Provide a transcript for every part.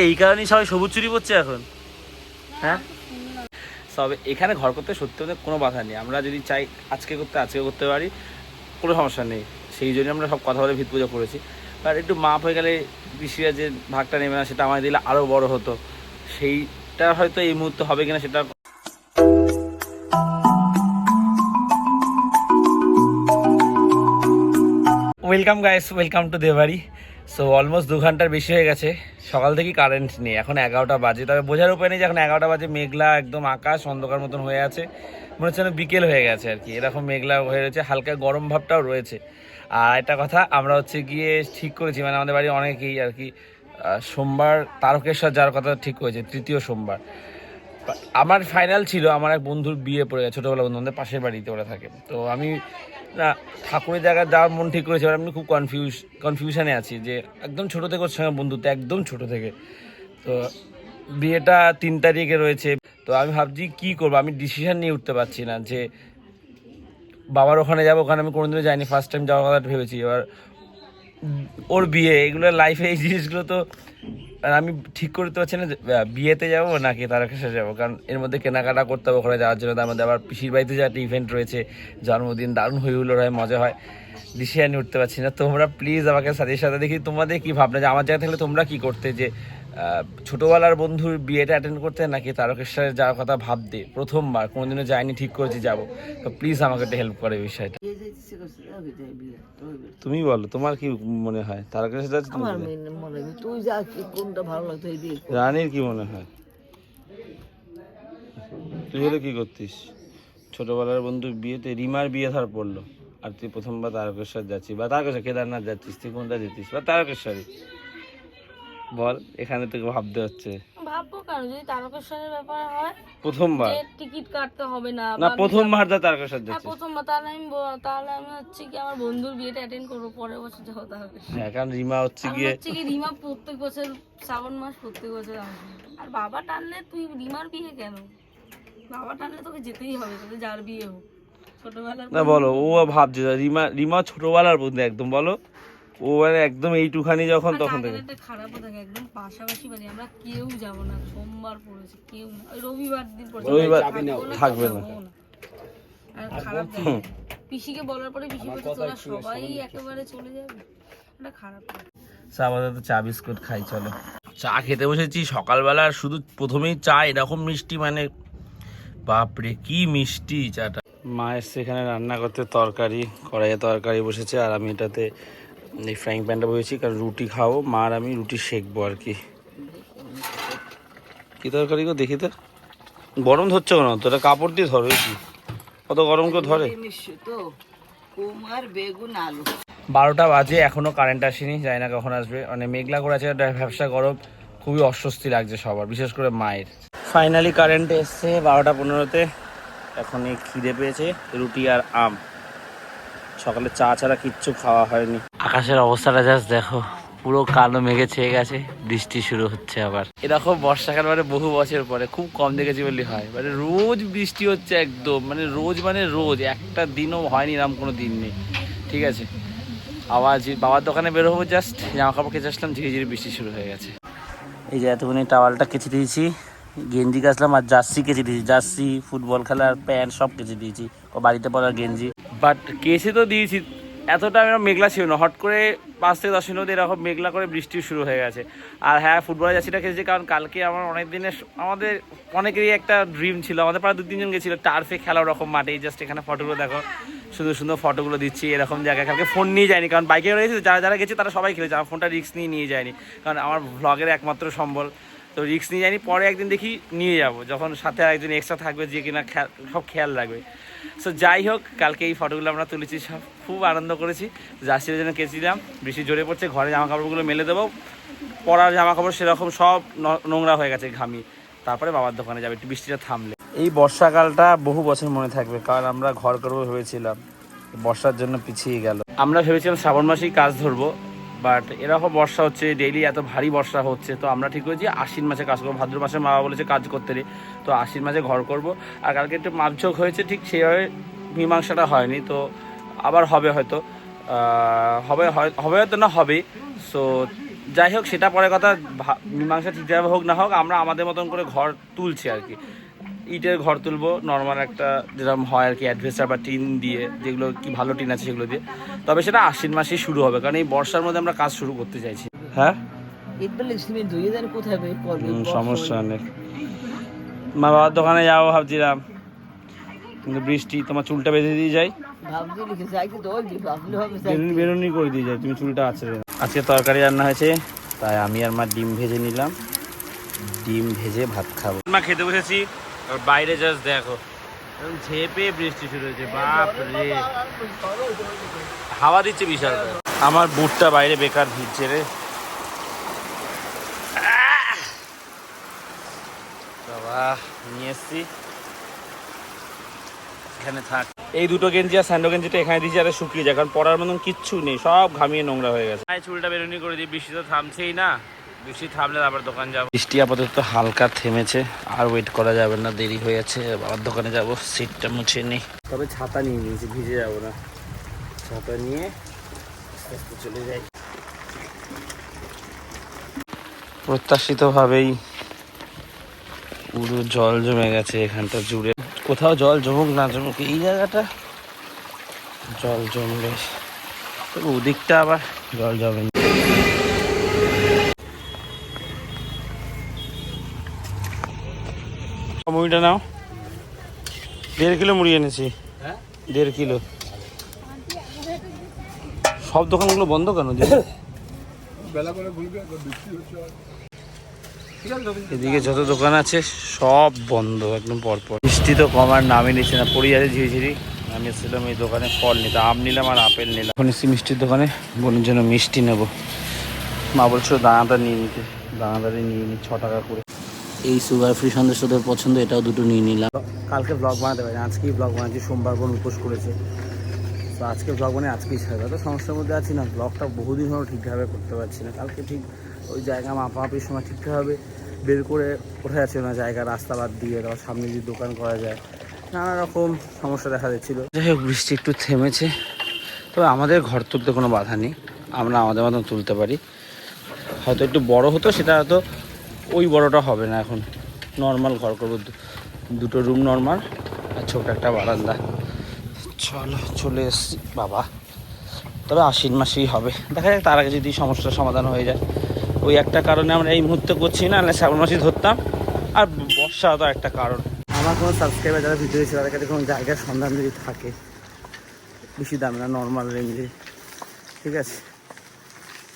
এই কারণেই সবাই সবুজ চুরি করছে এখন। হ্যাঁ? তবে এখানে ঘর করতে সত্যি কোনো বাধা নেই। আমরা যদি চাই আজকে করতে আজকে করতে পারি কোনো সমস্যা নেই। সেই জন্য আমরা সব কথা বলে ভিত পুজো করেছি। আর একটু মাপ হয়ে গেলে পিসিরা যে ভাগটা নেবে না সেটা আমায় দিলে আরও বড় হতো। সেইটা হয়তো এই মুহূর্তে হবে কিনা সেটা welcome guys welcome to দেবাড়ি so almost দু ঘণ্টার বেশি হয়ে গেছে। সকাল থেকেই কারেন্ট নেই। এখন এগারোটা বাজে। তবে বোঝার উপায় নেই যে এখন এগারোটা বাজে, মেঘলা একদম আকাশ, অন্ধকার মতন হয়ে আছে। মনে হচ্ছে বিকেল হয়ে গেছে আর কি। এরকম মেঘলা হয়ে রয়েছে। হালকা গরম ভাবটাও রয়েছে। আর একটা কথা, আমরা হচ্ছে গিয়ে ঠিক করেছি। মানে আমাদের বাড়ি অনেকেই আর কি সোমবার তারকেশ্বর যাওয়ার কথা ঠিক করেছে, তৃতীয় সোমবার। আমার ফাইনাল ছিল, আমার এক বন্ধুর বিয়ে পড়ে গেছে ছোটোবেলা বন্ধু আমাদের পাশের বাড়িতে ওরা থাকে। তো আমি না, ঠাকুরের জায়গায় যাওয়ার মন ঠিক করেছি, এবার আমি খুব কনফিউজ কনফিউশনে আছি যে একদম ছোটো থেকে ওর সঙ্গে বন্ধুত্ব, একদম ছোট থেকে। তো বিয়েটা তিন তারিখে রয়েছে, তো আমি ভাবছি কি করব? আমি ডিসিশন নিয়ে উঠতে পারছি না যে বাবার ওখানে যাব, ওখানে আমি কোনোদিনও যাইনি ফার্স্ট টাইম যাওয়ার কথা ভেবেছি। এবার ওর বিয়ে, এগুলো লাইফে এই জিনিসগুলো তো আমি ঠিক করতে পারছি না বিয়েতে যাব নাকি তার কাছে যাব? কারণ এর মধ্যে কেনাকাটা করতে হবে ওখানে যাওয়ার জন্য। তার মধ্যে আবার পিসির বাড়িতে যে একটা ইভেন্ট রয়েছে, জন্মদিন, দারুণ হই হুল্লোড় হয়, মজা হয় দিশে আমি উঠতে পারছি না। তোমরা প্লিজ আমাকে সাথে দেখি, তোমাদের কী ভাবনা? যে আমার জায়গা থাকলে তোমরা কী করতে? যে ছোটবেলার বন্ধুর বিয়েটা অ্যাটেন্ড করতে নাকি তারকেশ্বরে যাওয়ার কথা ভাবতে প্রথমবার? কোনোদিনও যাইনি ঠিক করেছি যাব। তো প্লিজ আমাকে একটু হেল্প করে এই বিষয়টা। তুমি বলো তোমার কি মনে হয়? তারকেশ্বর যাচ্ছে তুমি আমার বলো। মনে তুই যা কি কোনটা ভালো লাগতো রানীর কি মনে হয়? তুই হলে কি করতিস? ছোটবেলার বন্ধু বিয়েতে রিমার বিয়ে ধর পড়ল আর তুই প্রথমবার তারকেশ্বর যাচ্ছিস। বা তারকেশ্বর কেদারনাথ যাচ্ছিস তুই কোনটা যেতিস বা তারকেশ্বরই বল এখানে তোকে ভাবতে হচ্ছে। ভাববো কেন? যদি তারকেশ্বরের ব্যাপার হয় প্রথমবার? টিকিট কাটতে হবে না না প্রথমবার যা তারকেশ্বর হ্যাঁ যাচ্ছিস। প্রথমবার তাহলে আমি তাহলে আমি হচ্ছে কি আমার বন্ধুর বিয়েটা অ্যাটেন্ড করব পরের বছর হ্যাঁ কারণ রিমা হচ্ছে গিয়ে হচ্ছে কি রিমা প্রত্যেক বছর শ্রাবণ মাস প্রত্যেক বছর আসবে আর বাবা টানলে তুই রিমার বিয়ে কেন? বাবা টানলে তোকে যেতেই হবে তোদের যার বিয়ে হোক। না বলো ও ভাবছে রিমা রিমা ছোটবেলার বন্ধু একদম বলো। ও মানে একদম এইটুখানি যখন তখন থেকে। একটা খারাপও থাকে একদম পাশাপাশি বাড়ি আমরা কেউ যাব না সোমবার পড়েছে কেউ না। রবিবার দিন পড়েছে রবিবার থাকবে না। আর খারাপ পিসিকে বলার পরে পিসি বলছে তোরা সবাই একেবারে চলে যাবে। এটা খারাপ লাগে। চা চা বিস্কুট খাই চলো। চা খেতে বসেছি সকালবেলা আর শুধু প্রথমেই চা এরকম মিষ্টি মানে। বাপরে কি মিষ্টি চাটা। মা এসছে এখানে রান্না করতে তরকারি কড়াইয়ে তরকারি বসেছে আর আমি এটাতে এই ফ্রাইং প্যানটা বসেছি কারণ রুটি খাব। মা আর আমি রুটি সেকবো আর কি। কি তরকারি গো দেখি তো। গরম ধরছে কেন? তোরা কাপড় দিয়ে ধরো কি? কত গরম কেউ ধরে? তো কুমার বেগুন আলু। বারোটা বাজে এখনও কারেন্ট আসেনি জানি না কখন আসবে। মানে মেঘলা করে আছে ব্যবসা গরম খুবই অস্বস্তি লাগছে সবার বিশেষ করে মায়ের। ফাইনালি কারেন্ট এসছে বারোটা পনেরোতে। এখন এই খিদে পেয়েছে রুটি আর আম। সকালে চা ছাড়া কিচ্ছু খাওয়া হয়নি। আকাশের অবস্থাটা জাস্ট দেখো। পুরো কালো মেঘে ছেয়ে গেছে বৃষ্টি শুরু হচ্ছে আবার। এরকম বর্ষাকাল মানে বহু বছর পরে খুব কম দেখেছি বললে হয়। মানে রোজ বৃষ্টি হচ্ছে একদম মানে রোজ মানে রোজ একটা দিনও হয়নি এরকম কোনো দিন নেই। ঠিক আছে? আওয়াজ বাবার দোকানে বের হব জাস্ট জামা কাপড় কেচে আসলাম ধীরে ধীরে বৃষ্টি শুরু হয়ে গেছে। এই যে এতক্ষণে টাওয়ালটা কেচে দিয়েছি গেঞ্জি কাচলাম আর জার্সি কেচে দিয়েছি। জার্সি ফুটবল খেলার প্যান্ট সব কেচে দিয়েছি। ও বাড়িতে পড়ার গেঞ্জি। বাট কেচে তো দিয়েছি এতটা মেঘলা ছিল না। হট করে পাঁচ থেকে দশ মিনিট এরকম মেঘলা করে বৃষ্টি শুরু হয়ে গেছে। আর হ্যাঁ ফুটবলের জার্সিটা খেয়েছি কারণ কালকে আমার অনেক দিনের আমাদের অনেকেরই একটা ড্রিম ছিল। আমাদের প্রায় দু তিনজন গেছিল টার্ফে খেলা ওরকম মাঠে। জাস্ট এখানে ফটোগুলো দেখো। সুন্দর সুন্দর ফটোগুলো দিচ্ছি এরকম জায়গায়। কালকে ফোন নিয়ে যায়নি কারণ বাইকে রয়েছে। যারা যারা গেছে তারা সবাই খেলেছে। আমার ফোনটা রিস্ক নিয়ে নিয়ে যায়নি। কারণ আমার ভ্লগের একমাত্র সম্বল। তো রিস্ক নিয়ে যায়নি পরে একদিন দেখি নিয়ে যাব যখন সাথে একজন এক্সট্রা থাকবে যে কিনা খেয়াল- সব খেয়াল রাখবে। সো যাই হোক কালকে এই ফটোগুলো আমরা তুলেছি সব খুব আনন্দ করেছি। জার্সির জন্য কেছিলাম বৃষ্টি জোরে পড়ছে ঘরে জামা কাপড়গুলো মেলে দেবো। পরার জামা কাপড় সেরকম সব নোংরা হয়ে গেছে ঘামি। তারপরে বাবার দোকানে যাবে একটু বৃষ্টিটা থামলে। এই বর্ষাকালটা বহু বছর মনে থাকবে কারণ আমরা ঘর করব ভেবেছিলাম। বর্ষার জন্য পিছিয়ে গেল। আমরা ভেবেছিলাম শ্রাবণ মাসেই কাজ ধরবো বাট এরকম বর্ষা হচ্ছে ডেইলি এত ভারী বর্ষা হচ্ছে, তো আমরা ঠিক করেছি আশ্বিন মাসে কাজ করব। ভাদ্র মাসে মা বলেছে কাজ করতে রে, তো আশ্বিন মাসে ঘর করব। আর কালকে একটু মাপঝোক হয়েছে, ঠিক সেইভাবে মীমাংসাটা হয়নি, তো আবার হবে হয়তো। হবে হবে হয়তো না হবে সো যাই হোক, সেটা পরে কথা মীমাংসা ঠিকঠাকভাবে হোক না হোক, আমরা আমাদের মতন করে ঘর তুলছি আর কি। ইটের ঘর তুলবো নর্মাল একটা যেরকম হয় আর কি অ্যাডভেস্টার বা টিন দিয়ে যেগুলো কি ভালো টিন আছে সেগুলো দিয়ে। তবে সেটা আশ্বিন মাসেই শুরু হবে কারণ এই বর্ষার মধ্যে আমরা কাজ শুরু করতে চাইছি। হ্যাঁ? সমস্যা নেই মা বাবার দোকানে যাব ভাবছিলাম কিন্তু বৃষ্টি তোমার চুলটা বেঁধে দিয়ে যাই। ভাবছি লিখে যাইতে তো ওই ভাবলে হবে যাই। বেরুনি বেরুনি করে দিয়ে যাই তুমি চুলটা আছে আজকে তরকারি রান্না হয়েছে তাই আমি আর মা ডিম ভেজে নিলাম। ডিম ভেজে ভাত খাব। মা খেতে বসেছি আর বাইরে জাস্ট দেখো। ঝেপে বৃষ্টি শুরু হয়েছে বাপ রে হাওয়া দিচ্ছে বিশাল আমার বুটটা বাইরে বেকার ভিজছে রে! বাবা, নিয়ে এসছি। এখানে থাক। এই দুটো গেঞ্জি আর স্যান্ডো গেঞ্জিটা এখানে দিয়েছি, আর শুকিয়ে যায়, কারণ পরার মতন কিচ্ছু নেই, সব ঘামিয়ে নোংরা হয়ে গেছে। চুলটা বেরুনি করে দিই, বৃষ্টি তো থামছেই না। বৃষ্টি থামলে আবার দোকান যাব। বৃষ্টি আপাতত হালকা থেমেছে আর ওয়েট করা যাবে না দেরি হয়ে যাচ্ছে আবার দোকানে যাব সিটটা মুছে নিই তবে ছাতা নিয়ে নিয়েছি ভিজে যাব না। ছাতা নিয়ে আস্তে আস্তে চলে যাই। প্রত্যাশিতভাবেই পুরো জল জমে গেছে এখানটা জুড়ে। কোথাও জল জমুক না জমুক এই জায়গাটা জল জমবে। তবে ওদিকটা আবার জল জমে মুড়িটা নাও? দেড় কিলো মুড়ি এনেছি। দেড় কিলো। সব দোকানগুলো বন্ধ কেন এদিকে যত দোকান আছে সব বন্ধ একদম পরপর। বৃষ্টি তো কমার নামই নিচ্ছে না পড়ে যাচ্ছে ঝিরিঝিরি আমি এসেছিলাম এই দোকানে ফল নিতে আম নিলাম আর আপেল নিলাম। এখন এসেছি মিষ্টির দোকানে বোনের জন্য মিষ্টি নেব। মা বলছিল দানাটা নিয়ে নিতে দানাদারি নিয়ে নি ছ টাকা করে। এই সুগার ফ্রি সন্দেশ তোদের পছন্দ এটাও দুটো নিয়ে নিলাম। কালকে ব্লগ বানাতে পারি আজকেই ব্লগ বানাচ্ছি সোমবার বোন উপোস করেছে। তো আজকে ব্লগ মানে আজকেই ছাড়বে। তো সমস্যার মধ্যে আছি না ব্লগটা বহুদিন হলো ঠিকভাবে করতে পারছি না। কালকে ঠিক ওই জায়গা মাপামাপির সময় ঠিকঠাকভাবে বের করে ওঠা যাচ্ছে না জায়গা রাস্তা বাদ দিয়ে তারপর সামনে যদি দোকান করা যায়। নানা রকম সমস্যা দেখা দিচ্ছিল। যাই হোক বৃষ্টি একটু থেমেছে। তবে আমাদের ঘর তুলতে কোনো বাধা নেই। আমরা আমাদের মতন তুলতে পারি। হয়তো একটু বড় হতো সেটা হয়তো ওই বড়টা হবে না এখন। নর্মাল ঘর করব। দুটো রুম নর্মাল আর ছোট একটা বারান্দা। চলো, চলে এসছি। বাবা, তবে আশ্বিন মাসেই হবে। দেখা যাক, তার আগে যদি সমস্যার সমাধান হয়ে যায়। ওই একটা কারণে আমরা এই মুহূর্তে করছি না শ্রাবণ মাসেই ধরতাম। আর বর্ষা তো একটা কারণ। আমার কোনো সাবস্ক্রাইবার যারা ভিডিও ছিল তাদের কাছে কোনো জায়গার সন্ধান যদি থাকে, বেশি দাম না নর্মাল রেঞ্জে ঠিক আছে?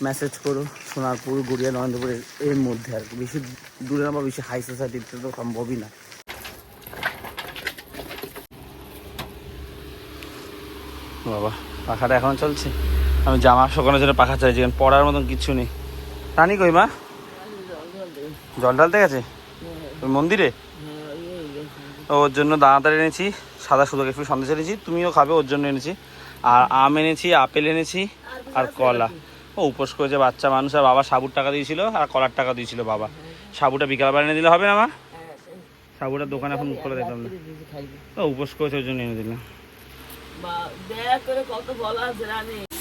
মেসেজ করো সোনারপুর, গড়িয়া, নরেন্দ্রপুরের এর- মধ্যে আর কি। বেশি দূরে না বা বেশি হাই সোসাইটিতে তো সম্ভবই না। বাবা, পাখাটা এখন চলছে। আমি জামা শুকানোর জন্য পাখা চাইছি, কারণ পড়ার মতন কিছু নেই। রানি কই মা? জল ঢালতে গেছে? মন্দিরে? ওর জন্য দানাদার এনেছি, সাদা সুতো একটু সন্দেশ এনেছি, তুমিও খাবে, ওর জন্য এনেছি। আর আম এনেছি, আপেল এনেছি, আর কলা। ও উপোস করেছে বাচ্চা মানুষ আর বাবা সাবুর টাকা দিয়েছিল আর কলার টাকা দিয়েছিল বাবা। সাবুটা বিকালবেলা এনে দিলে হবে না মা? সাবুটার দোকান এখন খোলা দেখলাম না। ও উপোস করেছে ওর জন্য এনে দিলাম।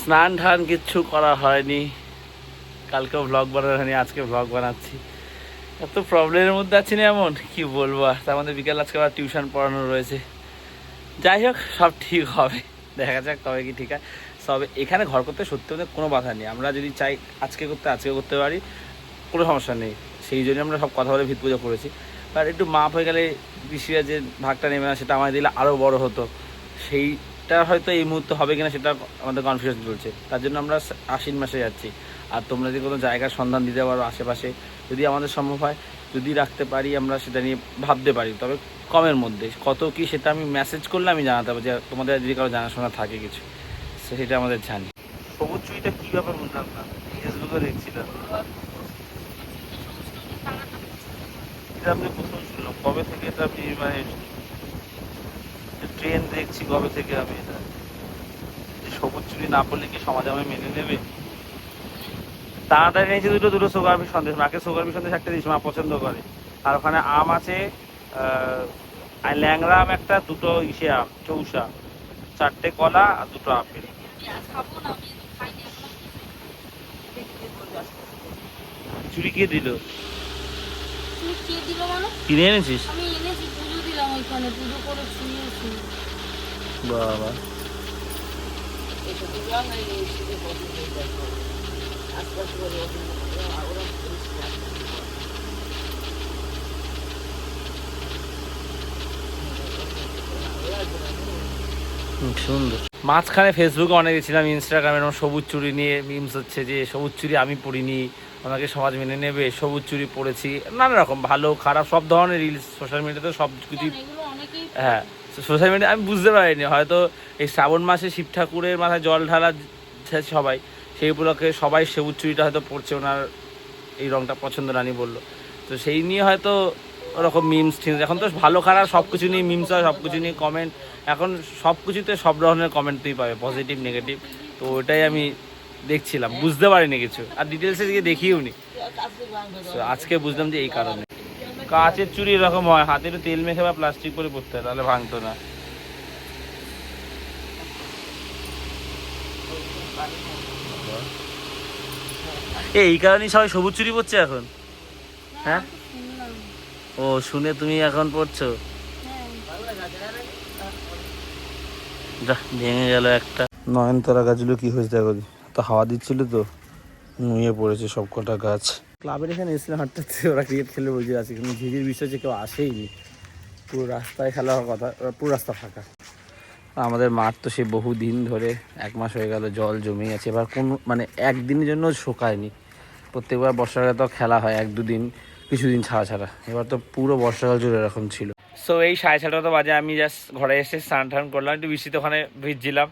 স্নান ঠান কিচ্ছু করা হয়নি। কালকেও ভ্লগ বানানো হয়নি আজকে ভ্লগ বানাচ্ছি। এত প্রবলেমের মধ্যে আছি না এমন? কি বলব আর? তার মধ্যে বিকাল আজকে আবার টিউশন পড়ানো রয়েছে। যাই হোক সব ঠিক হবে। দেখা যাক তবে কি ঠিক আছে তবে এখানে ঘর করতে সত্যি আমাদের কোনো বাধা নেই। আমরা যদি চাই আজকে করতে আজকে করতে পারি, কোনো সমস্যা নেই। সেই জন্য আমরা সব কথা বলে ভিত পুজো করেছি। আর একটু মাপ হয়ে গেলে কৃষিরা যে ভাগটা নেবে না, সেটা আমাদের দিলে আরও বড় হতো। সেইটা হয়তো এই মুহূর্তে হবে কিনা সেটা আমাদের কনফিউশন চলছে। তার জন্য আমরা আশ্বিন মাসে যাচ্ছি। আর তোমরা যদি কোনো জায়গার সন্ধান দিতে পারো আশেপাশে, যদি আমাদের সম্ভব হয়, যদি রাখতে পারি আমরা সেটা নিয়ে ভাবতে পারি। তবে কমের মধ্যে, কত কি সেটা আমি মেসেজ করলে আমি জানাতে পারব যে তোমাদের যদি কারও জানাশোনা থাকে কিছু। সে- সেটা আমাদের জানি। সবুজ চুইটা কী ব্যাপার বুঝলাম না। ফেসবুকে দেখছিলাম এটা আপনি প্রথম শুনলাম। কবে থেকে এটা আপনি মানে ট্রেন দেখছি, কবে থেকে আমি এটা? সবুজ চুরি না পড়লে কি সমাজ আমায় মেনে নেবে? তাড়াতাড়ি নিয়েছি দুটো দুটো সুগার বি সন্দেশ। মাকে সুগার বি সন্দেশ একটা দিয়েছি, মা পছন্দ করে। আর ওখানে আম আছে আর ল্যাংড়া আম একটা, দুটো ইসে আম, চৌসা। চারটে কলা আর দুটো আপেল। চুরি কে দিল? তুই কে দিল মানে কিনে এনেছিস? আমি এনেছি পুজো দিলাম ওইখানে পুজো করে শুয়েছি। বাবা। এটা দিলাম সুন্দর। মাঝখানে ফেসবুকে অনেক দেখছিলাম ইনস্টাগ্রামে এরকম সবুজ চুরি নিয়ে মিমস হচ্ছে যে সবুজ চুরি আমি পড়িনি আমাকে সমাজ মেনে নেবে সবুজ চুরি পড়েছি। নানা রকম ভালো খারাপ সব ধরনের রিলস সোশ্যাল মিডিয়াতে সব কিছু কেন, এগুলো অনেকেই হ্যাঁ সোশ্যাল মিডিয়া আমি বুঝতে পারিনি হয়তো এই শ্রাবণ মাসে শিব ঠাকুরের মাথায় জল ঢালা সবাই সেই উপলক্ষে সবাই সবুজ চুরিটা হয়তো পড়ছে ওনার এই রংটা পছন্দ রানি বলল। তো সেই নিয়ে হয়তো ওরকম মিমস ঠিক এখন তো ভালো খারাপ সব কিছু নিয়ে মিমস হয় সব কিছু নিয়ে কমেন্ট এখন সব কিছুতে সব ধরনের কমেন্ট তুই পাবে পজিটিভ নেগেটিভ তো ওটাই আমি দেখছিলাম, বুঝতে পারিনি কিছু। আর ডিটেলসে দিকে দেখিও নি আজকে বুঝলাম যে এই কারণে। কাঁচের চুরি এরকম হয় হাতে একটু তেল মেখে বা প্লাস্টিক করে পড়তে হয়, তাহলে ভাঙতো না। এই কারণেই সবাই সবুজ চুরি পড়ছে এখন। হ্যাঁ? ও শুনে তুমি এখন পড়ছো? হ্যাঁ যা ভেঙে গেল একটা। নয়নতারা গাছগুলো কি হয়েছে দেখো তো হাওয়া দিচ্ছিল তো নুয়ে পড়েছে সব কটা গাছ। ক্লাবের এখানে এসেছিলাম হাঁটতে হাঁটতে ওরা ক্রিকেট খেলে বসে আছে কিন্তু ঝিঝির বিষয় হচ্ছে কেউ আসেইনি। পুরো রাস্তায় খেলা হওয়ার কথা ওরা পুরো রাস্তা ফাঁকা। আমাদের মাঠ তো সে বহু দিন ধরে এক মাস হয়ে গেল জল জমে আছে। এবার কোন মানে একদিনের জন্য শোকায়নি। প্রত্যেকবার বর্ষাকালে তো খেলা হয় এক দুদিন। কিছুদিন ছাড়া ছাড়া। এবার তো পুরো বর্ষাকাল জুড়ে এরকম ছিল। সো এই সাড়ে ছটা তো বাজে, আমি জাস্ট ঘরে এসে স্নান টান করলাম, একটু বৃষ্টিতে ওখানে ভিজছিলাম।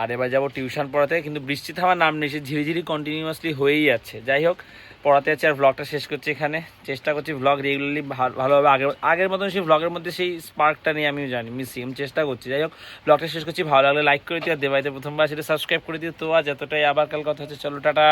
আর এবার যাব টিউশন পড়াতে, কিন্তু বৃষ্টি থামার নাম নেই, সে ঝিরিঝিরি কন্টিনিউয়াসলি হয়েই যাচ্ছে। যাই হোক, পড়াতে যাচ্ছে আর ব্লগটা শেষ করছি এখানে। চেষ্টা করছি ব্লগ রেগুলারলি ভালোভাবে আগের আগের মতন সেই ব্লগের মধ্যে সেই স্পার্কটা নিয়ে আমিও জানি মিসি আমি চেষ্টা করছি। যাই হোক ব্লগটা শেষ করছি, ভালো লাগলে লাইক করে দিও, আর দেবাইতে প্রথমবার সেটা সাবস্ক্রাইব করে দিও। তো আজ এতটাই, আবার কাল কথা হচ্ছে, চলো, টাটা।